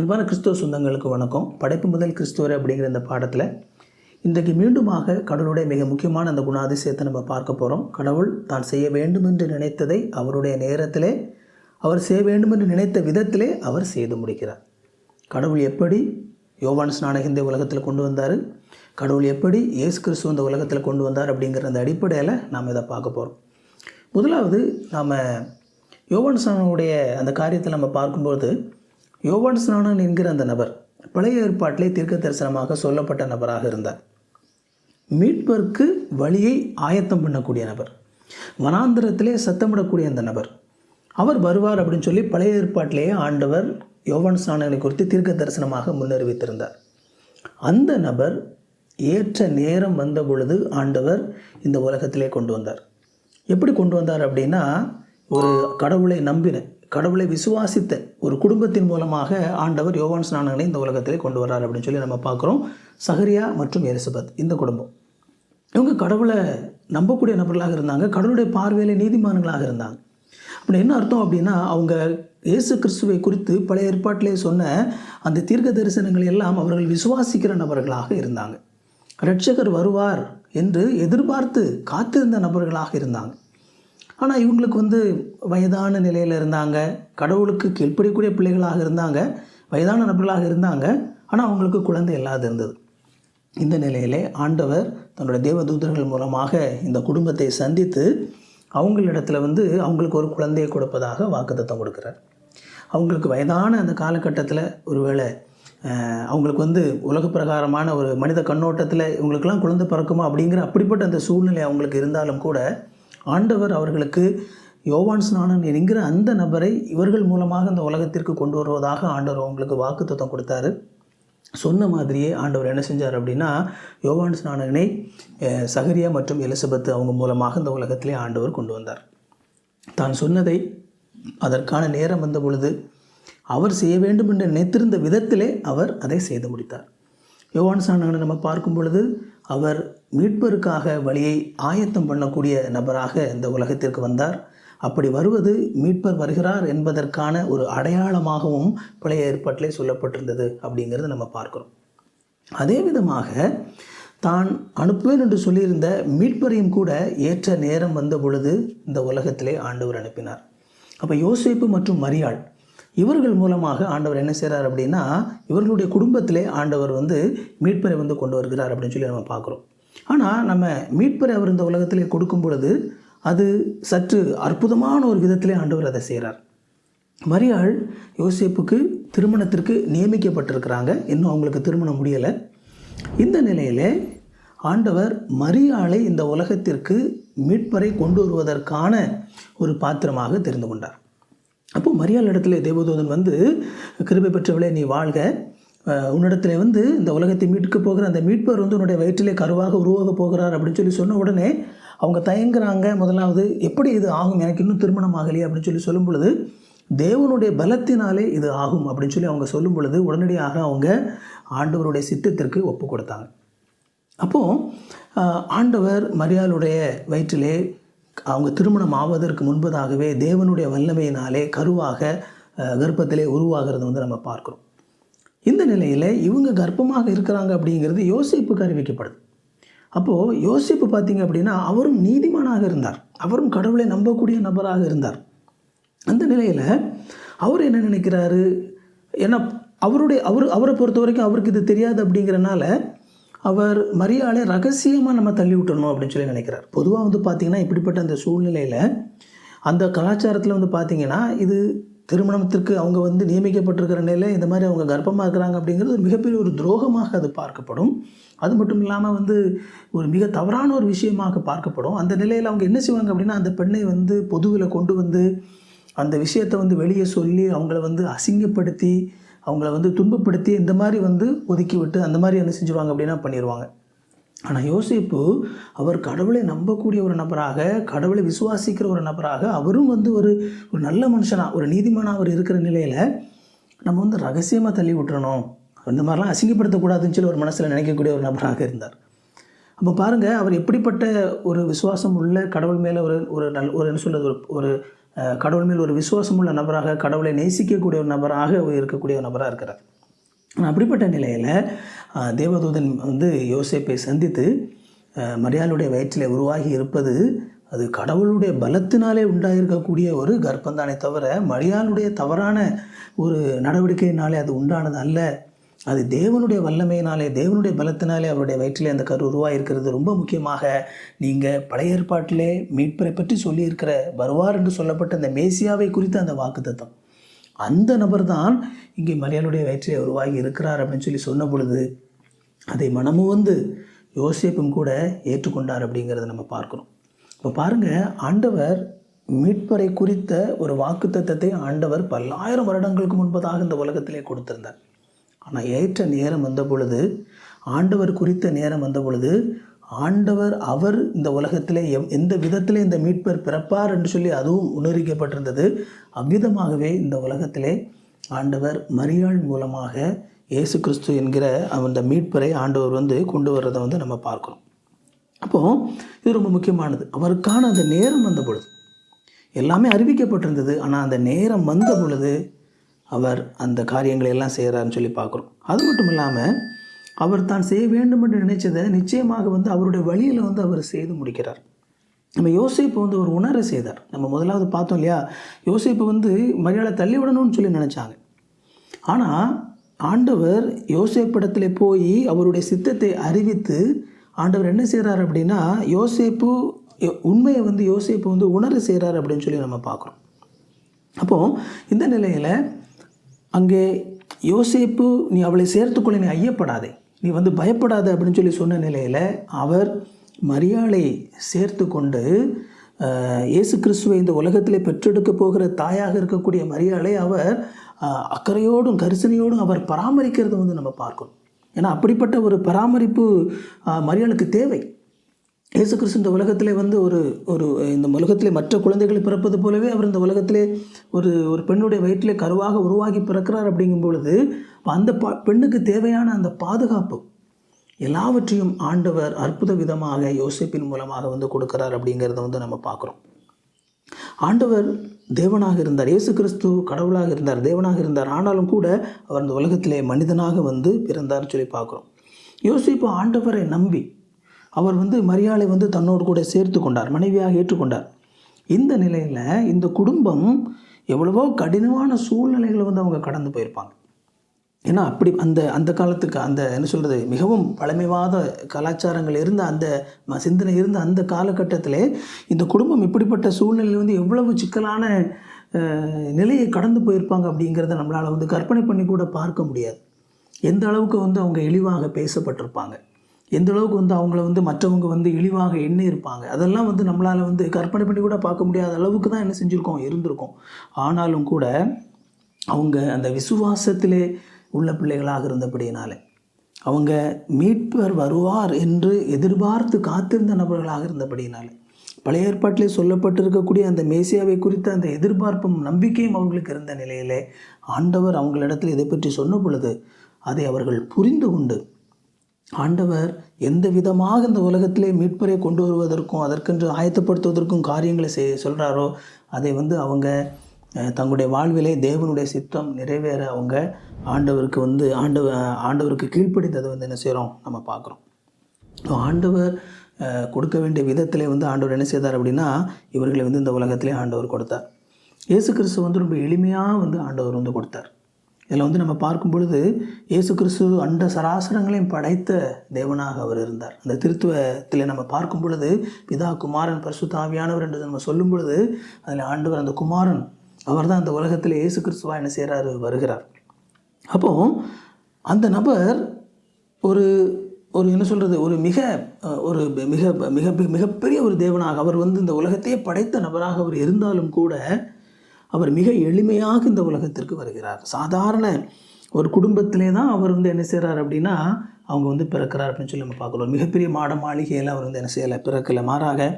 அன்பான கிறிஸ்துவ சொந்தங்களுக்கு வணக்கம். படைப்பு முதல் கிறிஸ்துவர் அப்படிங்கிற இந்த பாடத்தில் இன்றைக்கு மீண்டுமாக கடவுளுடைய மிக முக்கியமான அந்த குணாதிசயத்தை நம்ம பார்க்க போகிறோம் கடவுள் தான் செய்ய வேண்டும் என்று நினைத்ததை அவருடைய நேரத்திலே அவர் செய்ய வேண்டும் என்று நினைத்த விதத்திலே அவர் செய்து முடிக்கிறார். கடவுள் எப்படி யோவான் ஸ்நானகிந்த உலகத்தில் கொண்டு வந்தார்? கடவுள் எப்படி இயேசு கிறிஸ்துவ இந்த உலகத்தில் கொண்டு வந்தார் அப்படிங்கிற அந்த அடிப்படையில் நாம் இதை பார்க்க போகிறோம் முதலாவது நாம் யோவான் ஸ்நானனுடைய அந்த காரியத்தை நம்ம பார்க்கும்போது யோவான் ஸ்நானன் என்கிற அந்த நபர் பழைய ஏற்பாட்டிலே தீர்க்க தரிசனமாக சொல்லப்பட்ட நபராக இருந்தார். மீட்பருக்கு வழியை ஆயத்தம் பண்ணக்கூடிய நபர். வனாந்திரத்திலே சத்தமிடக்கூடிய அந்த நபர். அவர் வருவார் அப்படின்னு சொல்லி பழைய ஏற்பாட்டிலேயே ஆண்டவர் யோவான் ஸ்நானனை குறித்து தீர்க்க தரிசனமாக முன்னறிவித்திருந்தார். அந்த நபர் ஏற்ற நேரம் வந்த பொழுது ஆண்டவர் இந்த உலகத்திலே கொண்டு வந்தார். எப்படி கொண்டு வந்தார் அப்படின்னா ஒரு கடவுளை நம்பின கடவுளை விசுவாசித்த ஒரு குடும்பத்தின் மூலமாக ஆண்டவர் யோவான் ஸ்நானங்களை இந்த உலகத்திலே கொண்டு வர்றார் அப்படின்னு சொல்லி நம்ம பார்க்குறோம். சஹரியா மற்றும் எலிசபெத் இந்த குடும்பம். இவங்க கடவுளை நம்பக்கூடிய நபர்களாக இருந்தாங்க கடவுளுடைய பார்வையில் நீதிமான்களாக இருந்தாங்க. அப்படி என்ன அர்த்தம் அப்படின்னா அவங்க இயேசு கிறிஸ்துவை குறித்து பழைய ஏற்பாட்டிலே சொன்ன அந்த தீர்க்க தரிசனங்கள் எல்லாம் அவர்கள் விசுவாசிக்கிற நபர்களாக இருந்தாங்க. ரட்சகர் வருவார் என்று எதிர்பார்த்து காத்திருந்த நபர்களாக இருந்தாங்க. ஆனால் இவங்களுக்கு வந்து வயதான நிலையில் இருந்தாங்க. கடவுளுக்கு கீழ்ப்படிக்கூடிய பிள்ளைகளாக இருந்தாங்க. வயதான நபர்களாக இருந்தாங்க. ஆனால் அவங்களுக்கு குழந்தை இல்லாது இருந்தது. இந்த நிலையிலே ஆண்டவர் தன்னுடைய தேவதூதர்கள் மூலமாக இந்த குடும்பத்தை சந்தித்து அவங்களிடத்துல வந்து அவங்களுக்கு ஒரு குழந்தையை கொடுப்பதாக வாக்குத்தத்தம் கொடுக்குறார். அவங்களுக்கு வயதான அந்த காலகட்டத்தில் ஒருவேளை அவங்களுக்கு வந்து உலக பிரகாரமான ஒரு மனித கண்ணோட்டத்தில் இவங்களுக்கெல்லாம் குழந்தை பிறக்குமா அப்படிங்கிற அப்படிப்பட்ட அந்த சூழ்நிலை அவங்களுக்கு இருந்தாலும் கூட ஆண்டவர் அவர்களுக்கு யோவான் ஸ்நானன் என்கிற அந்த நபரை இவர்கள் மூலமாக இந்த உலகத்திற்கு கொண்டு வருவதாக ஆண்டவர் அவங்களுக்கு வாக்குத்தத்தம் கொடுத்தாரு. சொன்ன மாதிரியே ஆண்டவர் என்ன செஞ்சார் அப்படின்னா யோவான் ஸ்நானனை சகரியா மற்றும் எலிசபெத் அவங்க மூலமாக இந்த உலகத்திலே ஆண்டவர் கொண்டு வந்தார். தான் சொன்னதை அதற்கான நேரம் வந்த பொழுது அவர் செய்ய வேண்டும் என்று நினைத்திருந்த விதத்திலே அவர் அதை செய்து முடித்தார். யோவான் ஸ்நானனை நம்ம பார்க்கும் பொழுது அவர் மீட்பருக்காக வழியை ஆயத்தம் பண்ணக்கூடிய நபராக இந்த உலகத்திற்கு வந்தார். அப்படி வருவது மீட்பர் வருகிறார் என்பதற்கான ஒரு அடையாளமாகவும் பழைய ஏற்பாட்டிலே சொல்லப்பட்டிருந்தது அப்படிங்கிறத நம்ம பார்க்கிறோம். அதே விதமாக தான் அனுப்புவேன் என்று சொல்லியிருந்த மீட்பரையும் கூட ஏற்ற நேரம் வந்த பொழுது இந்த உலகத்திலே ஆண்டவர் அனுப்பினார். அப்போ யோசிப்பு மற்றும் மரியாள் இவர்கள் மூலமாக ஆண்டவர் என்ன செய்கிறார் அப்படின்னா இவர்களுடைய குடும்பத்திலே ஆண்டவர் வந்து மீட்பரை வந்து கொண்டு வருகிறார் அப்படின்னு சொல்லி நம்ம பார்க்குறோம். ஆனால் நம்ம மீட்பரை அவர் இந்த உலகத்திலே கொடுக்கும் பொழுது அது சற்று அற்புதமான ஒரு விதத்திலே ஆண்டவர் அதை செய்கிறார் மரியாள் யோசிப்புக்கு திருமணத்திற்கு நியமிக்கப்பட்டிருக்கிறாங்க. இன்னும் அவங்களுக்கு திருமணம் முடியலை. இந்த நிலையிலே ஆண்டவர் மரியாளை இந்த உலகத்திற்கு மீட்பரை கொண்டு வருவதற்கான ஒரு பாத்திரமாக தெரிந்து கொண்டார். அப்போது மரியாள் இடத்துல தேவதூதன் வந்து கிருபை பெற்றவளே நீ வாழ்க. உன்னிடத்துல வந்து இந்த உலகத்தை மீட்க போகிற அந்த மீட்பர் வந்து உன்னுடைய வயிற்றிலே கருவாக உருவாக போகிறார் அப்படின்னு சொல்லி சொன்ன உடனே அவங்க தயங்குறாங்க. முதலாவது எப்படி இது ஆகும்? எனக்கு இன்னும் திருமணம் ஆகலையே அப்படின்னு சொல்லி சொல்லும் பொழுது தேவனுடைய பலத்தினாலே இது ஆகும் அப்படின்னு சொல்லி அவங்க சொல்லும் பொழுது உடனடியாக அவங்க ஆண்டவருடைய சித்தத்திற்கு ஒப்பு கொடுத்தாங்க. அப்போது ஆண்டவர் மரியாளுடைய வயிற்றிலே அவங்க திருமணம் ஆவதற்கு முன்பதாகவே தேவனுடைய வல்லமையினாலே கருவாக கர்ப்பத்திலே உருவாகிறது வந்து நம்ம பார்க்குறோம். இந்த நிலையில் இவங்க கர்ப்பமாக இருக்கிறாங்க அப்படிங்கிறது யோசிப்புக்கு அறிவிக்கப்படுது. அப்போது யோசிப்பு பார்த்தீங்க அப்படின்னா அவரும் நீதிமானாக இருந்தார். அவரும் கடவுளை நம்பக்கூடிய நபராக இருந்தார். அந்த நிலையில் அவர் என்ன நினைக்கிறாரு? ஏன்னா அவருடைய அவர் அவரை பொறுத்த வரைக்கும் அவருக்கு இது தெரியாது அப்படிங்கிறனால அவர் மரியாதை ரகசியமாக நம்ம தள்ளி விட்டுறணும் அப்படின்னு சொல்லி நினைக்கிறார். பொதுவாக வந்து பார்த்திங்கன்னா இப்படிப்பட்ட அந்த சூழ்நிலையில் அந்த கலாச்சாரத்தில் வந்து பார்த்திங்கன்னா இது திருமணத்திற்கு அவங்க வந்து நியமிக்கப்பட்டிருக்கிற நிலையில் இந்த மாதிரி அவங்க கர்ப்பமாக இருக்கிறாங்க அப்படிங்கிறது ஒரு மிகப்பெரிய ஒரு துரோகமாக அது பார்க்கப்படும். அது மட்டும் இல்லாமல் வந்து ஒரு மிக தவறான ஒரு விஷயமாக பார்க்கப்படும். அந்த நிலையில் அவங்க என்ன செய்வாங்க அப்படின்னா அந்த பெண்ணை வந்து பொதுவில் கொண்டு வந்து அந்த விஷயத்தை வந்து வெளியே சொல்லி அவங்கள வந்து அசிங்கப்படுத்தி அவங்கள வந்து துன்பப்படுத்தி இந்த மாதிரி வந்து ஒதுக்கி விட்டு அந்த மாதிரி என்ன செஞ்சுருவாங்க அப்படின்னா பண்ணிடுவாங்க ஆனால் யோசிப்பு அவர் கடவுளை நம்பக்கூடிய ஒரு நபராக கடவுளை விசுவாசிக்கிற ஒரு நபராக அவரும் வந்து ஒரு ஒரு நல்ல மனுஷனாக ஒரு நீதிமானாக அவர் இருக்கிற நிலையில் நம்ம வந்து ரகசியமாக தள்ளி விட்டுறணும். அந்த மாதிரிலாம் அசிங்கப்படுத்தக்கூடாதுன்னு சொல்லி ஒரு மனசில் நினைக்கக்கூடிய ஒரு நபராக இருந்தார். அப்போ பாருங்கள் அவர் எப்படிப்பட்ட ஒரு விசுவாசம் உள்ள கடவுள் மேலே ஒரு ஒரு நல் ஒரு என்ன சொல்கிறது ஒரு ஒரு கடவுள் மேல் ஒரு விசுவாசமுள்ள நபராக கடவுளை நேசிக்கக்கூடிய ஒரு நபராக இருக்கக்கூடிய ஒரு நபராக இருக்கிறார். அப்படிப்பட்ட நிலையில் தேவதூதன் வந்து யோசேப்பை சந்தித்து மரியாளுடைய வயிற்றில் உருவாகி இருப்பது அது கடவுளுடைய பலத்தினாலே உண்டாயிருக்கக்கூடிய ஒரு கர்ப்பந்தானே தவிர மரியாளுடைய தவறான ஒரு நடவடிக்கையினாலே அது உண்டானது அல்ல. அது தேவனுடைய வல்லமையினாலே தேவனுடைய பலத்தினாலே அவருடைய வயிற்றிலே அந்த கரு உருவாகிருக்கிறது ரொம்ப முக்கியமாக நீங்கள் பழைய ஏற்பாட்டிலே மீட்பரை பற்றி சொல்லியிருக்கிற வருவார் என்று சொல்லப்பட்ட அந்த மேசியாவை குறித்த அந்த வாக்குத்தத்தம். அந்த நபர் தான் இங்கே மரியாளுடைய வயிற்றிலே உருவாகி இருக்கிறார் அப்படின்னு சொல்லி சொன்ன பொழுது அதை மனமு வந்து யோசிப்பும் கூட ஏற்றுக்கொண்டார் அப்படிங்கிறத நம்ம பார்க்குறோம் இப்போ பாருங்கள் ஆண்டவர் மீட்பரை குறித்த ஒரு வாக்குத்தத்தத்தை ஆண்டவர் பல்லாயிரம் வருடங்களுக்கு முன்பதாக இந்த உலகத்திலே கொடுத்திருந்தார். ஆனால் ஏற்ற நேரம் வந்த பொழுது ஆண்டவர் குறித்த நேரம் வந்த பொழுது ஆண்டவர் அவர் இந்த உலகத்திலே எவ் எந்த விதத்திலே இந்த மீட்பர் பிறப்பார் என்று சொல்லி அதுவும் உணரிக்கப்பட்டிருந்தது. அவ்விதமாகவே இந்த உலகத்திலே ஆண்டவர் மரியாள் மூலமாக இயேசு கிறிஸ்து என்கிற அந்த மீட்பரை ஆண்டவர் வந்து கொண்டு வர்றதை வந்து நம்ம பார்க்குறோம். அப்போது இது ரொம்ப முக்கியமானது. அவருக்கான அந்த நேரம் வந்த பொழுது எல்லாமே அறிவிக்கப்பட்டிருந்தது. ஆனால் அந்த நேரம் வந்த பொழுது அவர் அந்த காரியங்களை எல்லாம் செய்கிறாருன்னு சொல்லி பார்க்குறோம். அது மட்டும் இல்லாமல் அவர் தான் செய்ய வேண்டும் என்று நினைச்சதை நிச்சயமாக வந்து அவருடைய வழியில் வந்து அவர் செய்து முடிக்கிறார். நம்ம யோசேப்பு வந்து ஒரு உணர செய்தார். நம்ம முதலாவது பார்த்தோம் இல்லையா? யோசேப்பு வந்து மரியாதை தள்ளி விடணும்னு சொல்லி நினச்சாங்க. ஆனால் ஆண்டவர் யோசேப்பிடத்தில் போய் அவருடைய சித்தத்தை அறிவித்து ஆண்டவர் என்ன செய்கிறார் அப்படின்னா யோசேப்பு உண்மையை வந்து யோசேப்பு வந்து உணர செய்கிறார் அப்படின்னு சொல்லி நம்ம பார்க்குறோம். அப்போது இந்த நிலையில் அங்கே யோசிப்பு நீ அவளை சேர்த்துக்கொள்ள நீ ஐயப்படாதே. நீ வந்து பயப்படாத அப்படின்னு சொல்லி சொன்ன நிலையில் அவர் மரியாளை சேர்த்து கொண்டு இயேசு கிறிஸ்துவை இந்த உலகத்திலே பெற்றெடுக்க போகிற தாயாக இருக்கக்கூடிய மரியாளை அவர் அக்கறையோடும் கரிசனையோடும் அவர் பராமரிக்கிறத வந்து நம்ம பார்க்கணும். ஏன்னா அப்படிப்பட்ட ஒரு பராமரிப்பு மரியாளுக்கு தேவை. இயேசு கிறிஸ்து இந்த உலகத்திலே வந்து ஒரு ஒரு இந்த உலகத்திலே மற்ற குழந்தைகள் பிறப்பது போலவே அவர் இந்த உலகத்திலே ஒரு ஒரு பெண்ணுடைய வயிற்றிலே கருவாக உருவாகி பிறக்கிறார் அப்படிங்கும் பொழுது அந்த பா பெண்ணுக்கு தேவையான அந்த பாதுகாப்பு எல்லாவற்றையும் ஆண்டவர் அற்புத விதமாக யோசிப்பின் மூலமாக வந்து கொடுக்கிறார் அப்படிங்கிறத வந்து நம்ம பார்க்குறோம். ஆண்டவர் தேவனாக இருந்தார். இயேசு கிறிஸ்து கடவுளாக இருந்தார் தேவனாக இருந்தார். ஆனாலும் கூட அவர் இந்த உலகத்திலே மனிதனாக வந்து பிறந்தார்னு சொல்லி பார்க்குறோம். யோசிப்பு ஆண்டவரை நம்பி அவர் வந்து மரியாதை வந்து தன்னோடு கூட சேர்த்து கொண்டார் மனைவியாக ஏற்றுக்கொண்டார். இந்த நிலையில் இந்த குடும்பம் எவ்வளவோ கடினமான சூழ்நிலைகளை வந்து அவங்க கடந்து போயிருப்பாங்க. ஏன்னா அப்படி அந்த அந்த காலத்துக்கு அந்த என்ன சொல்கிறது மிகவும் பழமைவாத கலாச்சாரங்கள் இருந்த அந்த சிந்தனை இருந்த அந்த காலகட்டத்தில் இந்த குடும்பம் இப்படிப்பட்ட சூழ்நிலையில் வந்து எவ்வளவு சிக்கலான நிலையை கடந்து போயிருப்பாங்க அப்படிங்கிறத நம்மளால் வந்து கற்பனை பண்ணி கூட பார்க்க முடியாது. எந்த அளவுக்கு வந்து அவங்க இழிவாக பேசப்பட்டிருப்பாங்க. எந்த அளவுக்கு வந்து அவங்கள வந்து மற்றவங்க வந்து இழிவாக எண்ணி இருப்பாங்க. அதெல்லாம் வந்து நம்மளால் வந்து கற்பனை பண்ணி கூட பார்க்க முடியாத அளவுக்கு தான் என்ன செஞ்சுருக்கோம் இருந்திருக்கோம். ஆனாலும் கூட அவங்க அந்த விசுவாசத்திலே உள்ள பிள்ளைகளாக இருந்தபடியினால அவங்க மீட்பர் வருவார் என்று எதிர்பார்த்து காத்திருந்த நபர்களாக இருந்தபடியினால பழைய ஏற்பாட்டிலே சொல்லப்பட்டிருக்கக்கூடிய அந்த மேசியாவை குறித்த அந்த எதிர்பார்ப்பும் நம்பிக்கையும் அவர்களுக்கு இருந்த நிலையிலே ஆண்டவர் அவங்களிடத்தில் இதை பற்றி சொன்ன பொழுது அதை அவர்கள் புரிந்து கொண்டு ஆண்டவர் எந்த விதமாக இந்த உலகத்திலே மீட்பரை கொண்டு வருவதற்கும் அதற்கென்று ஆயத்தப்படுத்துவதற்கும் காரியங்களை செய் சொல்கிறாரோ அதை வந்து அவங்க தங்களுடைய வாழ்விலே தேவனுடைய சித்தம் நிறைவேற அவங்க ஆண்டவருக்கு வந்து ஆண்டவ ஆண்டவருக்கு கீழ்ப்படிந்ததை வந்து என்ன செய்கிறோம் நம்ம பார்க்குறோம். ஸோ ஆண்டவர் கொடுக்க வேண்டிய விதத்திலே வந்து ஆண்டவர் என்ன செய்தார் அப்படின்னா இவர்களை வந்து இந்த உலகத்திலே ஆண்டவர் கொடுத்தார். இயேசு கிறிஸ்து வந்து ரொம்ப எளிமையாக வந்து ஆண்டவர் வந்து கொடுத்தார். இதில் வந்து நம்ம பார்க்கும் பொழுது இயேசு கிறிஸ்து அண்ட சராசரங்களையும் படைத்த தேவனாக அவர் இருந்தார். அந்த திருத்துவத்தில் நம்ம பார்க்கும் பொழுது பிதா குமாரன் பரிசுத்த என்று நம்ம சொல்லும் பொழுது அதில் ஆண்டவர் அந்த குமாரன் அவர் தான் அந்த உலகத்தில் இயேசு கிறிஸ்துவா என்ன செய்கிறாரு வருகிறார். அப்போ அந்த நபர் ஒரு ஒரு என்ன சொல்கிறது ஒரு மிக ஒரு மிக மிக மிகப்பெரிய ஒரு தேவனாக அவர் வந்து இந்த உலகத்தையே படைத்த நபராக அவர் இருந்தாலும் கூட அவர் மிக எளிமையாக இந்த உலகத்திற்கு வருகிறார். சாதாரண ஒரு குடும்பத்திலே தான் அவர் வந்து என்ன செய்கிறார் அப்படின்னா அவங்க வந்து பிறக்கிறார் அப்படின்னு சொல்லி நம்ம பார்க்குறோம். மிகப்பெரிய மாட மாளிகையில் அவர் வந்து என்ன செய்யலை பிறக்கலை. மாறாக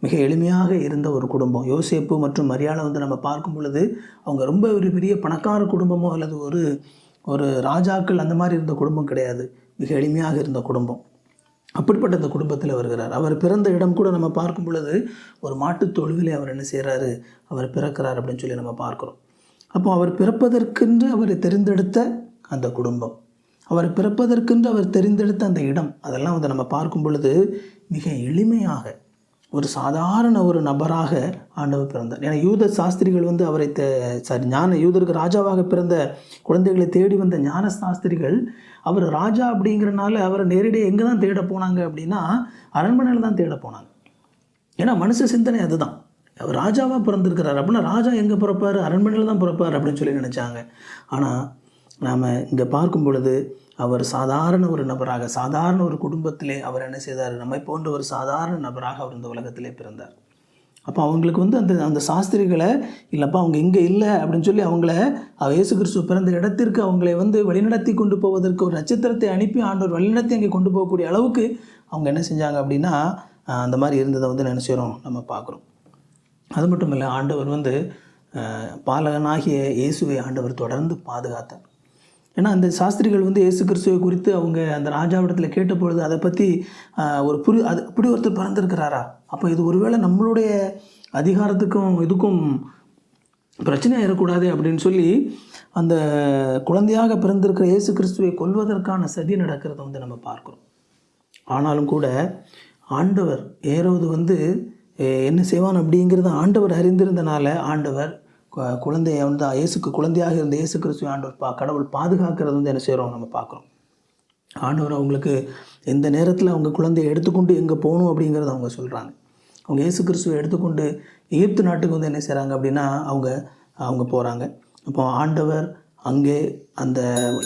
மிக எளிமையாக இருந்த ஒரு குடும்பம். யோசேப்பு மற்றும் மரியாதை வந்து நம்ம பார்க்கும் பொழுது அவங்க ரொம்ப ஒரு பெரிய பணக்கார குடும்பமோ அல்லது ஒரு ஒரு ராஜாக்கள் அந்த மாதிரி இருந்த குடும்பம் கிடையாது. மிக எளிமையாக இருந்த குடும்பம். அப்படிப்பட்ட அந்த குடும்பத்தில் வருகிறார். அவர் பிறந்த இடம் கூட நம்ம பார்க்கும் பொழுது ஒரு மாட்டுத் தொழுவிலே அவர் என்ன செய்கிறாரு அவர் பிறக்கிறார் அப்படின்னு சொல்லி நம்ம பார்க்குறோம். அப்போ அவர் பிறப்பதற்கென்று அவர் தெரிந்தெடுத்த அந்த குடும்பம் அவர் பிறப்பதற்கென்று அவர் தெரிந்தெடுத்த அந்த இடம் அதெல்லாம் வந்து நம்ம பார்க்கும் பொழுது மிக எளிமையாக ஒரு சாதாரண ஒரு நபராக ஆண்டவர் பிறந்தார். ஏன்னா யூத சாஸ்திரிகள் வந்து அவரை தே சாரி ஞான யூதருக்கு ராஜாவாக பிறந்த குழந்தைகளை தேடி வந்த ஞான சாஸ்திரிகள் அவர் ராஜா அப்படிங்கிறனால அவரை நேரடியாக எங்கே தான் தேட போனாங்க அப்படின்னா அரண்மனையில் தான் தேட போனாங்க. ஏன்னா மனுஷ சிந்தனை அதுதான். அவர் ராஜாவாக பிறந்திருக்கிறார் அப்படின்னா ராஜா எங்கே பிறப்பார்? அரண்மனையில் தான் பிறப்பார் அப்படின்னு சொல்லி நினச்சாங்க. ஆனால் நாம் இங்கே பார்க்கும் பொழுது அவர் சாதாரண ஒரு நபராக சாதாரண ஒரு குடும்பத்திலே அவர் என்ன செய்தார்? நம்மை போன்ற ஒரு சாதாரண நபராக அவர் இந்த உலகத்திலே பிறந்தார். அப்போ அவங்களுக்கு வந்து அந்த அந்த சாஸ்திரிகளை இல்லைப்பா அவங்க இங்கே இல்லை அப்படின்னு சொல்லி அவங்கள அவ இயேசு கிறிஸ்து பிறந்த இடத்திற்கு அவங்களை வந்து வழிநடத்தி கொண்டு போவதற்கு ஒரு நட்சத்திரத்தை அனுப்பி ஆண்டவர் வழிநடத்தி அங்கே கொண்டு போகக்கூடிய அளவுக்கு அவங்க என்ன செஞ்சாங்க அப்படின்னா அந்த மாதிரி இருந்ததை வந்து நினச்சிடும் நம்ம பார்க்குறோம். அது மட்டும் இல்லை ஆண்டவர் வந்து பாலகனாகிய இயேசுவை ஆண்டவர் தொடர்ந்து பாதுகாத்தார். ஏன்னா அந்த சாஸ்திரிகள் வந்து இயேசு கிறிஸ்துவை குறித்து அவங்க அந்த ராஜாவிடத்தில் கேட்ட பொழுது அதை பற்றி ஒரு புரி அது அப்படி ஒருத்தர் பிறந்திருக்கிறாரா? அப்போ இது ஒருவேளை நம்மளுடைய அதிகாரத்துக்கும் இதுக்கும் பிரச்சனை ஏறக்கூடாது அப்படின்னு சொல்லி அந்த குழந்தையாக பிறந்திருக்கிற இயேசு கிறிஸ்துவை கொல்வதற்கான சதி நடக்கிறத வந்து நம்ம பார்க்குறோம். ஆனாலும் கூட ஆண்டவர் ஏறவது வந்து என்ன செய்வான் அப்படிங்கிறத ஆண்டவர் அறிந்திருந்தனால ஆண்டவர் குழந்தைய வந்து இயேசுக்கு குழந்தையாக இருந்த இயேசு கிறிஸ்துவ ஆண்டவர் பா கடவுள் பாதுகாக்கிறது வந்து என்ன செய்கிறோம் நம்ம பார்க்குறோம். ஆண்டவர் அவங்களுக்கு எந்த நேரத்தில் அவங்க குழந்தையை எடுத்துக்கொண்டு எங்கே போகணும் அப்படிங்கிறத அவங்க சொல்கிறாங்க அவங்க இயேசு கிறிஸ்துவை எடுத்துக்கொண்டு எகிப்து நாட்டுக்கு வந்து என்ன செய்கிறாங்க அப்படின்னா அவங்க அவங்க போகிறாங்க அப்போ ஆண்டவர் அங்கே அந்த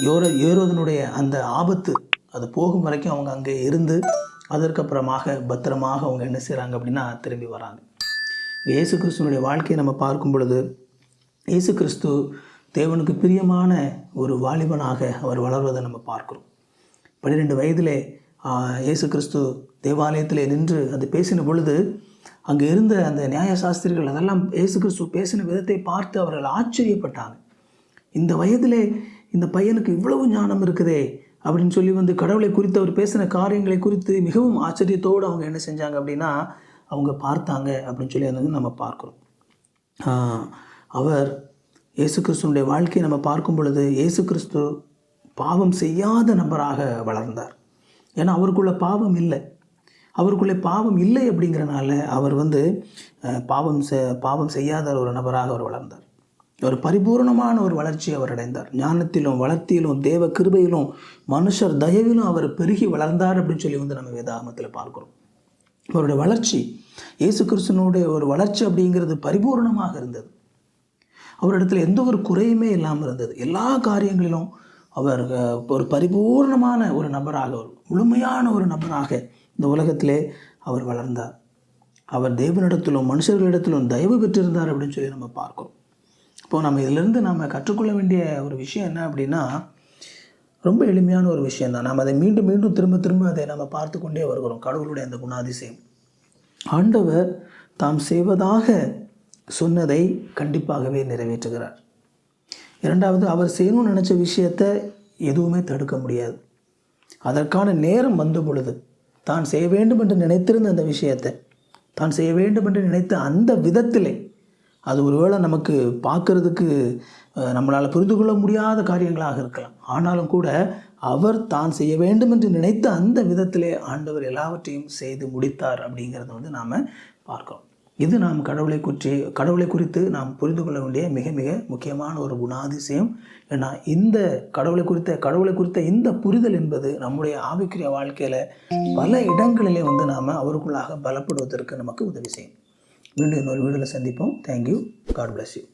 யோர ஏரோதனுடைய அந்த ஆபத்து அது போகும் வரைக்கும் அவங்க அங்கே இருந்து அதற்கப்புறமாக பத்திரமாக அவங்க என்ன செய்கிறாங்க அப்படின்னா திரும்பி வராங்க. இயேசு கிறிஸ்துவனுடைய வாழ்க்கையை நம்ம பார்க்கும் பொழுது இயேசு கிறிஸ்து தேவனுக்கு பிரியமான ஒரு வாலிபனாக அவர் வளர்வதை நம்ம பார்க்கிறோம். பன்னிரெண்டு வயதிலே இயேசு கிறிஸ்து தேவாலயத்திலே நின்று அது பேசின பொழுது அங்கே இருந்த அந்த நியாய சாஸ்திரிகள் அதெல்லாம் இயேசு கிறிஸ்து பேசின விதத்தை பார்த்து அவர்கள் ஆச்சரியப்பட்டாங்க. இந்த வயதிலே இந்த பையனுக்கு இவ்வளவு ஞானம் இருக்குதே அப்படின்னு சொல்லி வந்து கடவுளை குறித்து அவர் பேசின காரியங்களை குறித்து மிகவும் ஆச்சரியத்தோடு அவங்க என்ன செஞ்சாங்க அப்படின்னா அவங்க பார்த்தாங்க அப்படின்னு சொல்லி அதை நம்ம பார்க்குறோம். அவர் இயேசு கிறிஸ்துனுடைய வாழ்க்கையை நம்ம பார்க்கும் பொழுது இயேசு கிறிஸ்து பாவம் செய்யாத நபராக வளர்ந்தார். ஏன்னா அவருக்குள்ள பாவம் இல்லை. அவருக்குள்ளே பாவம் இல்லை அப்படிங்கிறனால அவர் வந்து பாவம் செ பாவம் செய்யாத ஒரு நபராக அவர் வளர்ந்தார். ஒரு பரிபூர்ணமான ஒரு வளர்ச்சி அவர் அடைந்தார். ஞானத்திலும் வளர்த்தியிலும் தேவ கிருபையிலும் மனுஷர் தயவிலும் அவர் பெருகி வளர்ந்தார் அப்படின்னு சொல்லி வந்து நம்ம வேதாகமத்தில் பார்க்குறோம். அவருடைய வளர்ச்சி இயேசு கிறிஸ்தனுடைய ஒரு வளர்ச்சி அப்படிங்கிறது பரிபூர்ணமாக இருந்தது. அவரிடத்துல எந்த ஒரு குறையுமே இல்லாமல் இருந்தது. எல்லா காரியங்களிலும் அவர் ஒரு பரிபூர்ணமான ஒரு நபராக ஒரு முழுமையான ஒரு நபராக இந்த உலகத்திலே அவர் வளர்ந்தார். அவர் தேவனிடத்திலும் மனுஷர்களிடத்திலும் தயவு பெற்றிருந்தார் அப்படின்னு சொல்லி நம்ம பார்க்கிறோம். இப்போ நம்ம இதிலிருந்து நம்ம கற்றுக்கொள்ள வேண்டிய ஒரு விஷயம் என்ன அப்படின்னா ரொம்ப எளிமையான ஒரு விஷயம் தான் நாம் அதை மீண்டும் மீண்டும் திரும்ப திரும்ப அதை நம்ம பார்த்து கொண்டே வருகிறோம். கடவுளுடைய அந்த குணாதிசயம். ஆண்டவர் தாம் செய்வதாக சொன்னதை கண்டிப்பாகவே நிறைவேற்றுகிறார். இரண்டாவது அவர் செய்யணும்னு நினச்ச விஷயத்தை எதுவுமே தடுக்க முடியாது. அதற்கான நேரம் வந்த பொழுது தான் செய்ய வேண்டும் என்று நினைத்திருந்த அந்த விஷயத்தை தான் செய்ய வேண்டும் என்று நினைத்த அந்த விதத்திலே அது ஒருவேளை நமக்கு பார்க்கறதுக்கு நம்மளால் புரிந்து கொள்ள முடியாத காரியங்களாக இருக்கலாம். ஆனாலும் கூட அவர் தான் செய்ய வேண்டும் என்று நினைத்த அந்த விதத்திலே ஆண்டவர் எல்லாவற்றையும் செய்து முடித்தார் அப்படிங்கிறத வந்து நாம் பார்க்கிறோம். இது நாம் கடவுளை குறித்து கடவுளை குறித்து நாம் புரிந்து கொள்ள வேண்டிய மிக மிக முக்கியமான ஒரு குணாதிசயம். ஏன்னா இந்த கடவுளை குறித்த கடவுளை குறித்த இந்த புரிதல் என்பது நம்முடைய ஆவிக்குரிய வாழ்க்கையில் பல இடங்களிலே வந்து நாம் அவருக்குள்ளாக பலப்படுவதற்கு நமக்கு உதவி செய்யும். மீண்டும் இன்னொரு வீடியோவில் சந்திப்போம். Thank you God bless you